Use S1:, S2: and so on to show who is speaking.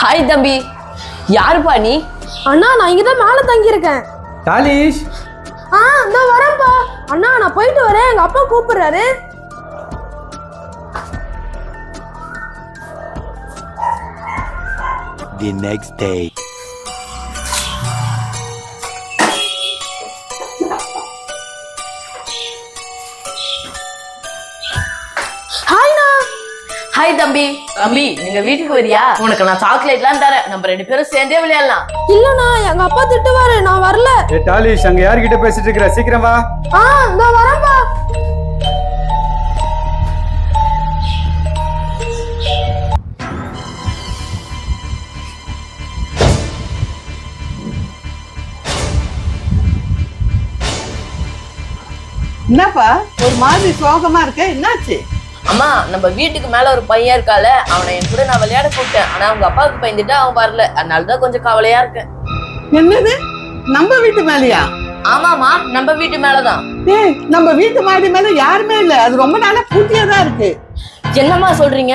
S1: Hi தம்பி. யாருப்பா நீ?
S2: அண்ணா நான் இங்க தான் மேல தங்கி இருக்கேன்
S3: தாலிஷ்
S2: ஆ இந்த வரேன்ப்பா. அண்ணா நான் போயிட்டு வரேன். எங்க அப்பா கூப்பிடுறாரு.
S4: The next day.
S2: ஹாய்ண்ணா
S1: ஹாய் தம்பி. தம்பி நீங்க வீட்டுக்கு வரியா? உனக்கு நான் சாக்லேட்லாம் தரேன். நம்ம ரெண்டு பேரும் சேர்ந்தே விளையாடலாம்.
S2: இல்லண்ணா எங்க அப்பா திட்டுவாரு நான் வரல.
S3: ஏ தாலிஷ் அங்க யார்கிட்ட பேசிட்டு இருக்கிற? சீக்கிரம் வா.
S2: ஆ வரேன்ப்பா
S5: என்னப்பா ஒரு மாதிரி சோகமா இருக்க? என்னாச்சு?
S1: அம்மா நம்ம வீட்டுக்கு மேல ஒரு பையன் இருக்கால அவனை என் கூட நான் விளையாட கூப்பிட்டேன். ஆனா அவங்க அப்பாவுக்கு பயந்துட்டு அவன் வரல. அதனாலதான் கொஞ்சம் கவலையா இருக்கேன்.
S5: என்னது? நம்ம வீட்டு மேலயா?
S1: ஆமாமா நம்ம வீட்டு மேலதான்.
S5: ஏய் நம்ம வீட்டு மாடி மேல யாருமே இல்ல. அது ரொம்ப நாளா பூட்டியா தான் இருக்கு.
S1: என்னம்மா சொல்றீங்க?